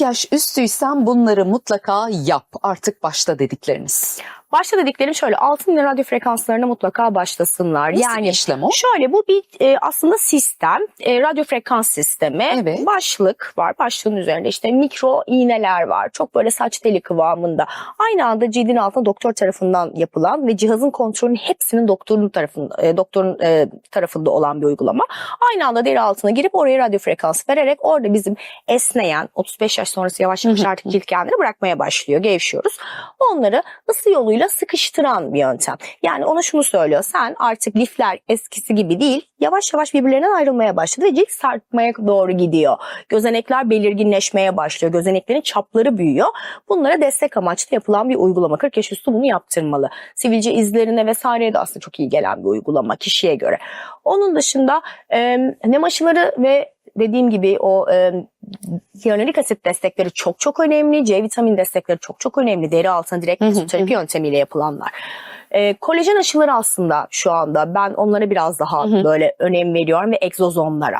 yaş üstüysen bunları mutlaka yap. Artık başta dedikleriniz. Başta dediklerim şöyle altın radyo frekanslarına mutlaka başlasınlar. Nasıl yani bir işlem o? Şöyle bu bir e, aslında sistem, e, radyo frekans sistemi. Evet. Başlık var. Başlığın üzerinde işte mikro iğneler var. Çok böyle saç teli kıvamında. Aynı anda cildin altında doktor tarafından yapılan ve cihazın kontrolünün hepsinin doktorun tarafında e, doktorun e, tarafında olan bir uygulama. Aynı anda deri altına girip oraya radyo frekans vererek orada bizim esneyen 35 yaş sonrası yavaş yavaş artık cilt kendini bırakmaya başlıyor. Gevşiyoruz. Onları ısı yoluyla sıkıştıran bir yöntem. Yani ona şunu söylüyor. Sen artık lifler eskisi gibi değil. Yavaş yavaş birbirlerinden ayrılmaya başladı ve cilt sarkmaya doğru gidiyor. Gözenekler belirginleşmeye başlıyor. Gözeneklerin çapları büyüyor. Bunlara destek amaçlı yapılan bir uygulama. 40 yaş üstü bunu yaptırmalı. Sivilce izlerine vesaireye de aslında çok iyi gelen bir uygulama kişiye göre. Onun dışında e, nem aşıları ve dediğim gibi o e, hyaluronik asit destekleri çok çok önemli. C vitamin destekleri çok çok önemli. Deri altına direkt mezoterapi yöntemiyle yapılanlar. E, kolajen aşıları aslında şu anda ben onlara biraz daha Hı hı. böyle önem veriyorum ve egzozomlara.